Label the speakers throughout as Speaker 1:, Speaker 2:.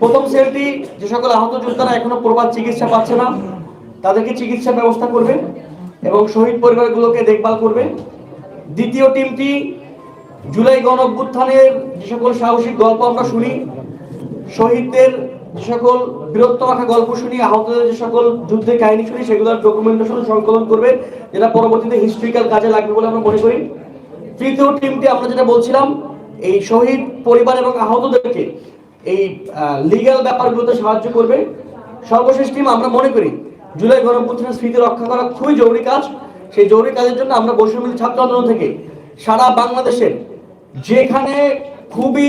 Speaker 1: প্রথম সেলটি যে সকল আহত যোদ্ধারা এখনও প্রবাদ চিকিৎসা পাচ্ছে না, তাদেরকে চিকিৎসা ব্যবস্থা করবে এবং শহীদ পরিবারগুলোকে দেখভাল করবে। দ্বিতীয় টিমটি জুলাই গণ অভ্যুত্থানের যে সকল সাহসিক গল্প আমরা শুনি, শহীদদের যে সকল বীরত্ব রাখা গল্প শুনি, আহতদের যে সকল যুদ্ধের কাহিনী শুনি, সেগুলোর ডকুমেন্টেশন সংকলন করবে, যেটা পরবর্তীতে হিস্ট্রিক্যাল কাজে লাগবে বলে আমরা মনে করি। তৃতীয় টিমটি আমরা যেটা বলছিলাম, এই শহীদ পরিবার এবং আহতদেরকে এই লিগ্যাল ব্যাপারগুলোতে সাহায্য করবে। সর্বশেষ টিম আমরা মনে করি জুলাই গণঅভ্যুত্থানের স্মৃতি রক্ষা করা খুবই জরুরি কাজ। সেই জরুরি কাজের জন্য আমরা বৈষম্য ছাত্র আন্দোলন থেকে সারা বাংলাদেশের যেখানে খুবই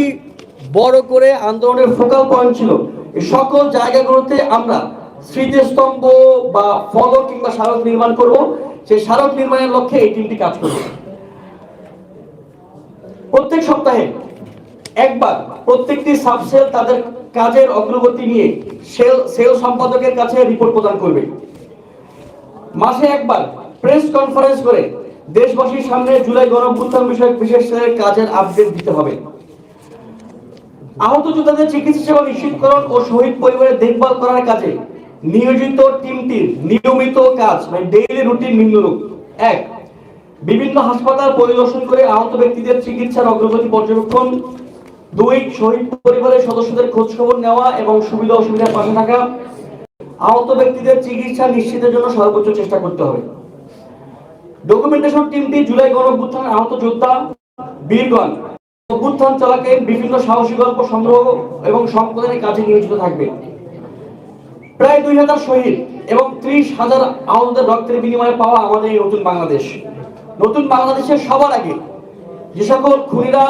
Speaker 1: বড় করে আন্দোলনের ফোকাল পয়েন্ট ছিল সকল জায়গাগুলোতে আমরা স্মৃতিস্তম্ভ বা ফলক কিংবা স্মারক নির্মাণ করব। সেই স্মারক নির্মাণের লক্ষ্যে এই টিমটি কাজ করবে। প্রত্যেক সপ্তাহে একবার প্রত্যেকটি সাবসেল তাদের কাজের অগ্রগতি নিয়ে সেল সেল সম্পাদকের কাছে রিপোর্ট প্রদান করবে। মাসে একবার প্রেস কনফারেন্স করে দেশবাসীর সামনে জুলাই গণঅভ্যুত্থান বিষয়ক বিশেষ সেলের কাজের আপডেট দিতে হবে। আহত যোদ্ধাদের চিকিৎসা সেবা নিশ্চিতকরণ ও শহীদ পরিবারের দেখভাল করার কাজে নিয়োজিত টিমটির নিয়মিত কাজ মানে ডেইলি রুটিন নিম্নরূপ। এক, বিভিন্ন হাসপাতাল পরিদর্শন করে আহত ব্যক্তিদের চিকিৎসার অগ্রগতি পর্যবেক্ষণ। দুই, শহীদ পরিবারের সদস্যদের খোঁজ খবর নেওয়া এবং সুবিধা অসুবিধার পাশে থাকা। আহত ব্যক্তিদের চিকিৎসা নিশ্চিতের জন্য সর্বোচ্চ চেষ্টা করতে হবে। ডকুমেন্টেশন টিমটি জুলাই গণ অভ্যুত্থানে আহত যোদ্ধা বীরগণ অভ্যুত্থান চলাকালীন বিভিন্ন সাহসী গল্প সংগ্রহ এবং সংকলনের কাজে নিয়োজিত থাকবে। প্রায় দুই হাজার শহীদ এবং ত্রিশ হাজার আহতদের রক্তের বিনিময়ে পাওয়া আমাদের এই নতুন বাংলাদেশ। নতুন বাংলাদেশের সবার আগে যে সকল খুনিরা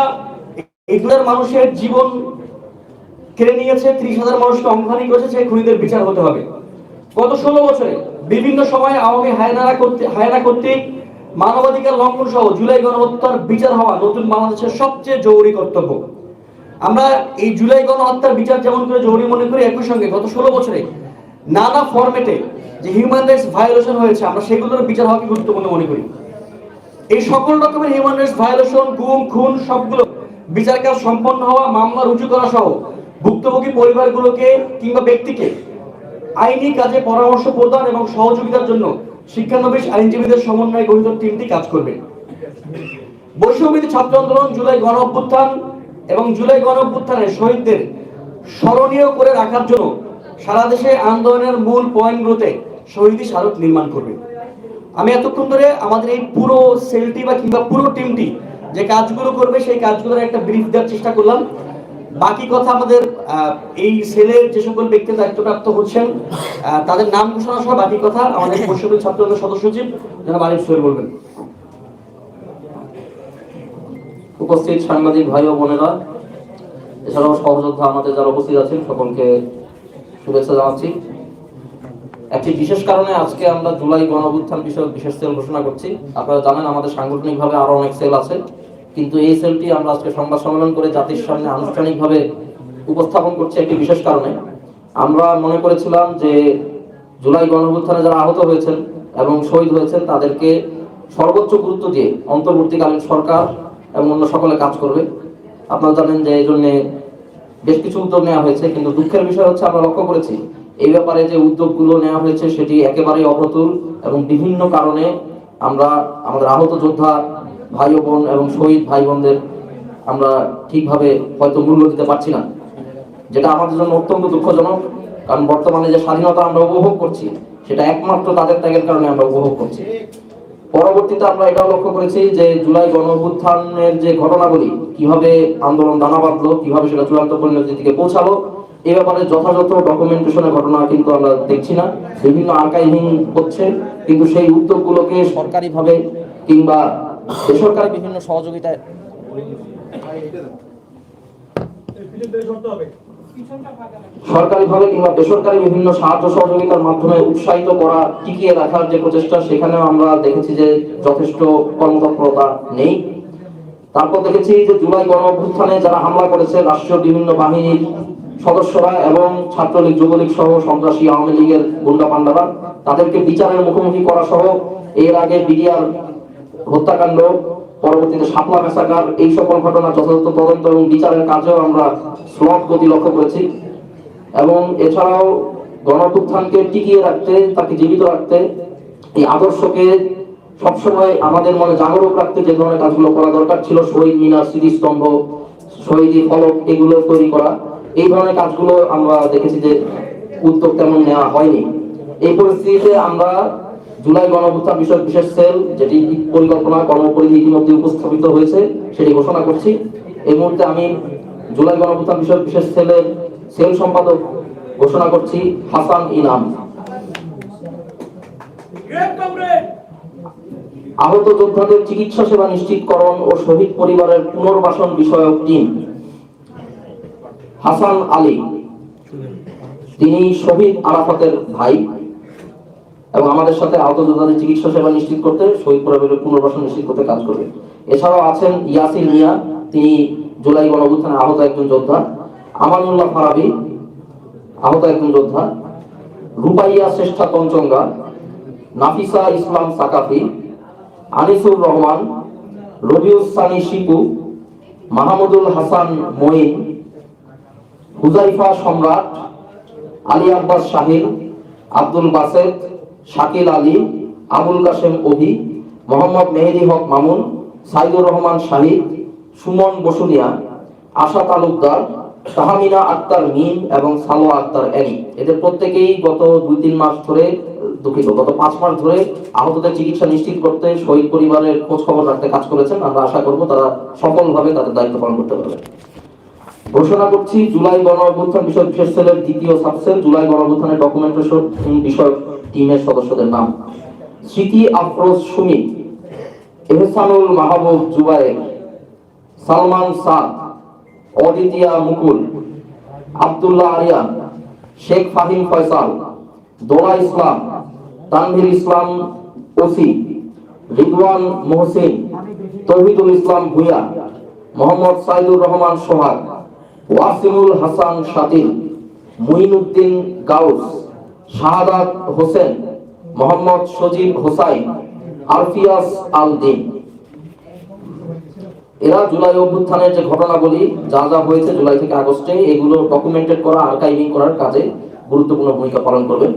Speaker 1: মানুষের জীবন কেড়ে নিয়েছে, ত্রিশ হাজার মানুষকে করেছে খুনিদের বিচার হতে হবে। গত ষোলো বছরে বিভিন্ন সময়ে আওয়ামী হায়নারা করতে হায়না কর্তৃক মানবাধিকার লঙ্ঘন সহ জুলাই গণহত্যার বিচার হওয়া নতুন বাংলাদেশের সবচেয়ে জরুরি কর্তব্য। আমরা এই জুলাই গণহত্যার বিচার যেমন করে জরুরি মনে করি, একই সঙ্গে গত ষোলো বছরে নানা ফরম্যাটে যে হিউম্যান রাইটস ভায়োলেশন হয়েছে, আমরা সেগুলোর বিচার হওয়াকে গুরুত্বপূর্ণ মনে করি? এই সকল রকমের হিউম্যান রাইটস ভায়োলেশন গুম, খুন, সবগুলো বিচার কাজ সম্পন্ন হওয়া, মামলা রুজু করা সহ ভুক্তভোগী পরিবারগুলোকে কিংবা ব্যক্তিকে আইনি কাজে পরামর্শ প্রদান এবং সহযোগিতার জন্য শিক্ষানবিশ আইনজীবীদের সমন্বয়ে গঠিত টিমটি কাজ করবে। বৈষম্যবিধি ছাত্র আন্দোলন জুলাই গণ অভ্যুত্থান এবং জুলাই গণ অভ্যুত্থানের শহীদদের স্মরণীয় করে রাখার জন্য সারা দেশে আন্দোলনের মূল পয়েন্টগুলোতে শহীদী স্মারক নির্মাণ করবে। আমি এতক্ষণ ধরে আমাদের এই পুরো সেলটি বা কিংবা পুরো টিমটি যে কাজগুলো করবে সেই কাজগুলোর একটা ব্রিফ দেওয়ার চেষ্টা করলাম। বাকি কথা আমাদের এই সেলের যে সকল ব্যক্তি দায়িত্বপ্রাপ্ত হচ্ছেন তাদের নাম ঘোষণা সহ বাকি কথা আমাদের পরিষদের ছাত্রদলের সদস্য সচিব জনাব আরিফ সোহেল বলবেন।
Speaker 2: উপস্থিত সাংবাদিক ভাই ও বোনেরা এছাড়াও সহযোদ্ধা আমাদের যারা উপস্থিত আছেন সকলকে শুভেচ্ছা জানাচ্ছি। একটি বিশেষ কারণে আজকে আমরা জুলাই গণঅভ্যুত্থান বিষয়ক বিশেষ সেল ঘোষণা করছি। আপনারা জানেন আমাদের সাংগঠনিকভাবে আরও অনেক সেল আছে। কিন্তু এই সেলটি আমরা আজকে সংবাদ সম্মেলন করে জাতির সামনে আনুষ্ঠানিকভাবে উপস্থাপন করছি একটি বিশেষ কারণে। আমরা মনে করেছিলাম যে জুলাই গণঅভ্যুত্থানে যারা আহত হয়েছেন এবং শহীদ হয়েছেন, তাদেরকে সর্বোচ্চ গুরুত্ব দিয়ে অন্তর্বর্তীকালীন সরকার এবং অন্য সকলে কাজ করবে। আপনারা জানেন যে এই জন্যে বেশ কিছু উদ্যোগ নেওয়া হয়েছে, কিন্তু দুঃখের বিষয় হচ্ছে আমরা লক্ষ্য করেছি, এই ব্যাপারে যে উদ্যোগগুলো নেওয়া হয়েছে সেটি একেবারেই অপ্রতুল এবং বিভিন্ন কারণে আমরা আমাদের আহত যোদ্ধা ভাই বোন এবং শহীদ ভাই বোনদের আমরা ঠিকভাবে হয়তো মূল্য দিতে পারছি না। যেটা আমাদের জন্য অত্যন্ত দুঃখজনক, কারণ বর্তমানে যে স্বাধীনতা আমরা উপভোগ করছি, সেটা একমাত্র তাদের ত্যাগের কারণে আমরা উপভোগ করছি। পরবর্তীতে আমরা এটাও লক্ষ্য করেছি যে জুলাই গণ যে ঘটনাগুলি, কীভাবে আন্দোলন দানা বাঁধলো, কীভাবে সেটা চূড়ান্ত পরিণতির দিকে পৌঁছালো, এ ব্যাপারে যথাযথ ডকুমেন্টেশনের ঘটনা কিন্তু আমরা দেখছি না। বিভিন্ন আর্কাইভিং হচ্ছে, কিন্তু সেই উদ্যোগগুলোকে সরকারিভাবে কিংবা বেসরকারি বিভিন্ন সহযোগিতায় সরকারিভাবে কিংবা বেসরকারি বিভিন্ন সাহায্য সহযোগিতার মাধ্যমে উৎসাহিত করা, টিকিয়ে রাখার যে প্রচেষ্টা, সেখানেও আমরা দেখেছি যে যথেষ্ট কর্মতৎপরতা নেই। তারপর দেখেছি যে জুলাই গণ অভ্যুত্থানে যারা হামলা করেছে, রাষ্ট্রীয় বিভিন্ন বাহিনীর সদস্যরা এবং ছাত্রলীগ, যুবলীগ সহ সন্ত্রাসী আওয়ামী লীগের গুন্ডা পান্ডারা তাদেরকে বিচারের মুখোমুখি করা সহ এর আগে বিডিআর হত্যাকাণ্ড, পরবর্তীতে শাপলা মেসাকার এই সকল ঘটনা যথাযথ তদন্ত এবং বিচারের কাজেও আমরা স্লট গতি লক্ষ্য করেছি। এবং এছাড়াও গণপুত্থানকে টিকিয়ে রাখতে, তাকে জীবিত রাখতে, এই আদর্শকে সবসময় আমাদের মনে জাগরুক রাখতে যে ধরনের কাজগুলো করা দরকার ছিল, শহীদ মিনার, স্মৃতিস্তম্ভ, শহীদ ফলক, এগুলো তৈরি করা, এই ধরনের কাজগুলো আমরা দেখেছি যে উদ্যোগ তেমন নেওয়া হয়নি। এই পরিস্থিতিতে আমরা জুলাই গণঅভ্যুত্থান বিষয়ক বিশেষ সেল যেটি পরিকল্পনা কর্মপরিধি ইতিমধ্যে উপস্থাপিত হয়েছে, সেটি ঘোষণা করছি। এই মুহূর্তে আমি জুলাই গণঅভ্যুত্থান বিষয়ক বিশেষ সেলের সেল সম্পাদক ঘোষণা করছি, হাসান ইনাম। আহত যোদ্ধাদের চিকিৎসা সেবা নিশ্চিতকরণ ও শহীদ পরিবারের পুনর্বাসন বিষয়ক টিম। হাসান আলী, তিনি শহীদ আরাফাতের ভাই। এবং আমাদের সাথে আহত যোদ্ধাদের চিকিৎসা সেবা নিশ্চিত করতে শহীদ পরিবারের পুনর্বাসন নিশ্চিত করতে কাজ করবে। এছাড়াও আছেন ইয়াসিন মিয়া, তিনি জুলাই গণঅভ্যুত্থানে আহত একজন যোদ্ধা, আমানুল্লাহ ফারাবি, আহত একজন যোদ্ধা রুপাইয়া শ্রেষ্ঠা পঞ্চঙ্গা নাফিসা ইসলাম সাকাফি, আনিসুর রহমান, রবিউস সানি শিপু, মাহমুদুল হাসান মঈন, হুজাইফা সম্রাট, আলী আব্বাস শাহিন, আব্দুল বাসেদ শাকিল আলী, আবুল কাশেম অভি, মোহাম্মদ মেহেদি হক মামুন, সাইদুর রহমান শাহিদ সুমন বসুনিয়া, আশা তালুকদার তাহামিনা আক্তার মিম এবং সালোয়া আক্তার অ্যানি এদের প্রত্যেকেই গত দুই তিন মাস ধরে দুঃখিত, গত পাঁচ মাস ধরে আহতদের চিকিৎসা নিশ্চিত করতে শহীদ পরিবারের খোঁজ খবর রাখতে কাজ করেছেন। আমরা আশা করব তারা সফলভাবে তাদের দায়িত্ব পালন করতে পারবে। ঘোষণা করছি, জুলাই গণ অভ্যুত্থান বিষয়ক বিশেষ সেলের দ্বিতীয় সাবসেল জুলাই গণ অভ্যুত্থানের ডকুমেন্টেশন বিষয়ক টিমের সদস্যদের নাম। স্মৃতি আফরোজ সুমি, এহসানুল মাহবুব জুবায়ের, সালমান সাদ, অদিতিয়া মুকুল, আব্দুল্লাহ আরিয়ান, শেখ ফাহিম ফয়সাল, দোলা ইসলাম, তানভীর ইসলাম ওসি, রিদওয়ান মোহসিন, তৌহিদুল ইসলাম ভুইয়া, মোহাম্মদ সাইদুর রহমান সোহাগ, ওয়াসিমুল হাসান শাতিল, মুইনুদ্দিন গাউস। হোসেন, মোহাম্মদ হোসাইন আল দিন এরা জুলাই অভ্যুত্থানের যে ঘটনাগুলি, যা যা হয়েছে জুলাই থেকে আগস্টে, এগুলো ডকুমেন্টেড করা আর্কাইভিং করার কাজে গুরুত্বপূর্ণ ভূমিকা পালন করবে।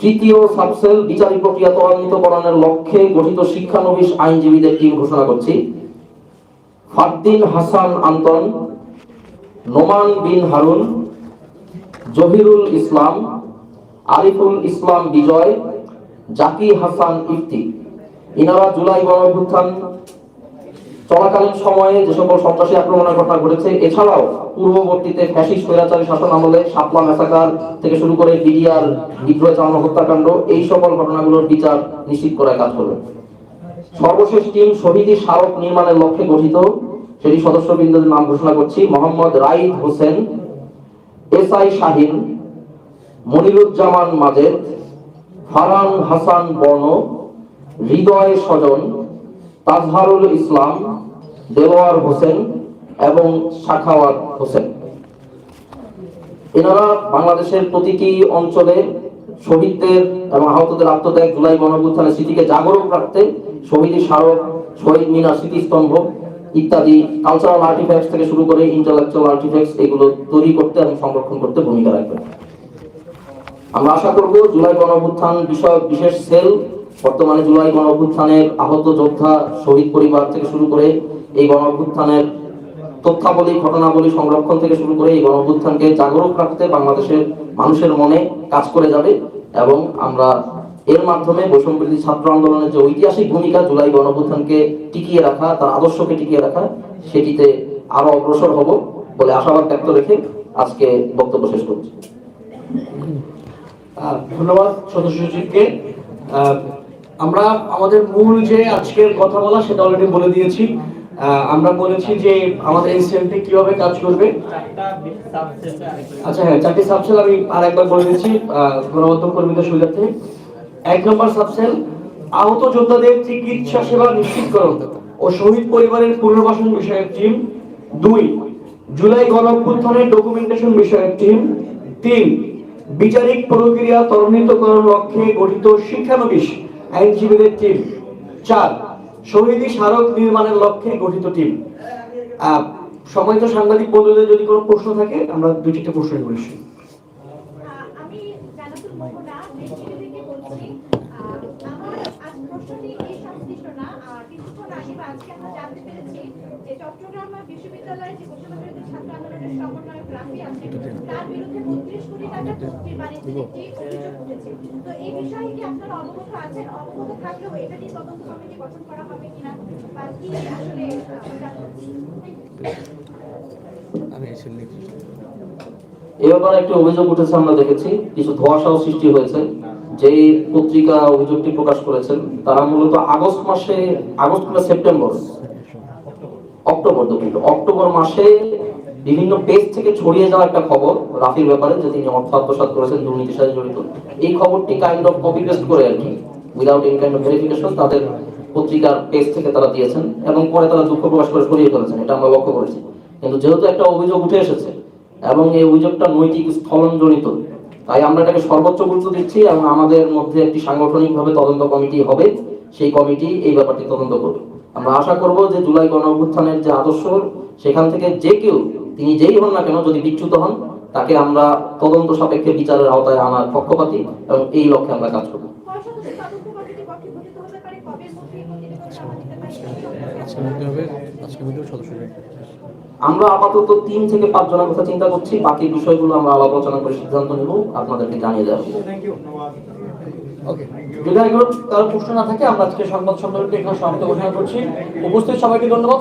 Speaker 2: তৃতীয় সাবসেল বিচারিক প্রক্রিয়া ত্বরান্বিতকরণের লক্ষ্যে গঠিত শিক্ষানবিশ আইনজীবীদের টিম ঘোষণা করছি। ফারদিন হাসান আন্তন, নোমান বিন হারুন, জহিরুল ইসলাম আরিফুল ইসলাম বিজয়, জাকি হাসান ইফতি। ইনারা জুলাই গণঅভ্যুত্থান। চলাকালীন সময়ে যে সকল সন্ত্রাসী আক্রমণের ঘটনা ঘটেছে, এছাড়াও পূর্ববর্তীতে ফ্যাসিস্ট স্বৈরাচারী শাসন আমলে শাপলা মেসাকার থেকে শুরু করে বিডিআর, বিদ্রোহ চালানো হত্যাকাণ্ড, এই সকল ঘটনাগুলোর বিচার নিশ্চিত করার কাজ করবে সর্বশেষ টিম শহীদি স্মারক নির্মাণের লক্ষ্যে গঠিত। সেটি সদস্যবৃন্দদের নাম ঘোষণা করছি। মোহাম্মদ রাইদ হোসেন, এস আই শাহিন মনিরুজ্জামান মাজেদ ফারহান হাসান বর্ণ, হৃদয় স্বজন, তাজহারুল ইসলাম দেলোয়ার হোসেন এবং শাখাওয়াত হোসেন। এনারা বাংলাদেশের প্রতিটি অঞ্চলে শহীদদের এবং আহতদের আত্মত্যাগ জুলাই গণঅভ্যুত্থানের স্মৃতিকে জাগরুক রাখতে শহীদ স্মারক, শহীদ মিনার, স্মৃতিস্তম্ভ ইত্যাদি কালচারাল আর্টিফ্যাক্টস থেকে শুরু করে ইন্টালেকচুয়াল আর্টিফ্যাক্টস এগুলো তৈরি করতে এবং সংরক্ষণ করতে ভূমিকা রাখবে আমরা আশা করব জুলাই গণঅভ্যুত্থান বিষয়ক বিশেষ সেল, বর্তমানে জুলাই গণঅভ্যুত্থানের আহত যোদ্ধা, শহীদ পরিবার থেকে শুরু করে এই গণঅভ্যুত্থানের তথ্যাবলী, ঘটনাবলী সংরক্ষণ থেকে শুরু করে এই গণঅভ্যুত্থানকে জাগরুক রাখতে বাংলাদেশের মানুষের মনে কাজ করে যাবে এবং আমরা এর মাধ্যমে বৈষম্যবিরোধী ছাত্র আন্দোলনের যে ঐতিহাসিক ভূমিকা জুলাই গণঅভ্যুত্থানকে টিকিয়ে রাখা, তার আদর্শকে টিকিয়ে রাখা, সেটিতে আরও অগ্রসর হব বলে আশাবাদ ব্যক্ত রেখে আজকে বক্তব্য শেষ করছি।
Speaker 1: ধন্যবাদ সদস্য সচিবকে। আমরা আমাদের মূল যে আজকের কথা বলা সেটা অলরেডি বলে দিয়েছি। আমরা বলেছি যে আমাদের এই সেলটি কীভাবে কাজ করবে। আচ্ছা হ্যাঁ চারটি সাবসেল আমি আর একবার বলে দিচ্ছি গণমাধ্যম কর্মীদের সুবিধার্থে। এক নম্বর সাবসেল আহত যোদ্ধাদের চিকিৎসা সেবা নিশ্চিতকরণ ও শহীদ পরিবারের পুনর্বাসন বিষয়ক টিম দুই, জুলাই গণঅভ্যুত্থানের ডকুমেন্টেশন বিষয়ক টিম তিন বিচারিক প্রক্রিয়া ত্বরান্বিতকরণ লক্ষ্যে গঠিত শিক্ষানবিশ আইনজীবীদের টিম। চার সমিতি স্মারক নির্মাণের লক্ষ্যে গঠিত টিম। সময় তো সাংবাদিক বন্ধুদের যদি কোনো প্রশ্ন থাকে, আমরা দুই চারটে প্রশ্ন করেছি
Speaker 3: আহ, আমি জানাতুল মোহনা মেট্রিক থেকে বলছি আহ, আমার আজ প্রশ্নটি এই সংশ্লিষ্ট না আহ, কিছুক্ষণ আগে বা আজকে আমরা জানতে পেরেছি যে চট্টগ্রাম বিশ্ববিদ্যালয়ের যে ঘোষণা বিরোধী ছাত্র আন্দোলনের সমন্বয়ক রাফি আছে তার বিরুদ্ধে বত্রিশ কোটি টাকা চুক্তি বাণিজ্যের একটি অভিযোগ উঠেছে তো এই বিষয়ে কি আপনারা অবগত আছেন অবগত থাকলেও এটা নিয়ে তদন্ত কমিটি গঠন করা হবে কিনা বা কি আসলে আহ, জানতে
Speaker 2: এ ব্যাপারে একটি অভিযোগ উঠেছে, আমরা দেখেছি। কিছু ধোঁয়াশাও সৃষ্টি হয়েছে। যে পত্রিকা অভিযোগটি প্রকাশ করেছেন, তারা মূলত আগস্ট মাসে, আগস্ট বা সেপ্টেম্বর? অক্টোবর দুঃখিত অক্টোবর মাসে বিভিন্ন পেজ থেকে ছড়িয়ে যাওয়া একটা খবর রাফির ব্যাপারে, যে তিনি অর্থ আত্মসাৎ করেছেন, দুর্নীতির সাথে জড়িত। এই খবরটি কাইন্ড অফ কপি পেস্ট করে আর কি without any kind of verification তাদের পত্রিকার পেজ থেকে তারা দিয়েছেন এবং পরে তারা দুঃখ প্রকাশ করে সরিয়ে ফেলেছেন, এটা আমরা লক্ষ্য করেছি। কিন্তু যেহেতু একটা অভিযোগ উঠে এসেছে এবং এই অভিযোগটা নৈতিক স্থলন জড়িত তাই আমরা এটাকে সর্বোচ্চ গুরুত্ব দিচ্ছি এবং আমাদের মধ্যে একটি সাংগঠনিকভাবে তদন্ত কমিটি হবে, সেই কমিটি এই ব্যাপারটি তদন্ত করবে। আমরা আশা করব যে জুলাই গণ অভ্যুত্থানের যে আদর্শ, সেখান থেকে যে কেউ তিনি যেই হন না কেন, যদি বিচ্যুত হন, তাকে আমরা তদন্ত সাপেক্ষে বিচারের আওতায় আনার পক্ষপাতি এবং এই লক্ষ্যে আমরা কাজ করব। আমরা আপাতত তিন থেকে পাঁচ জনের কথা চিন্তা করছি, বাকি বিষয়গুলো আমরা আলাপ আলোচনা করে সিদ্ধান্ত নেব, আপনাদেরকে জানিয়ে দেওয়া
Speaker 1: যদি কারও প্রশ্ন না থাকে, আমরা আজকে সংবাদ সম্মেলনটি এখানে সমাপ্ত ঘোষণা করছি। উপস্থিত সবাইকে ধন্যবাদ।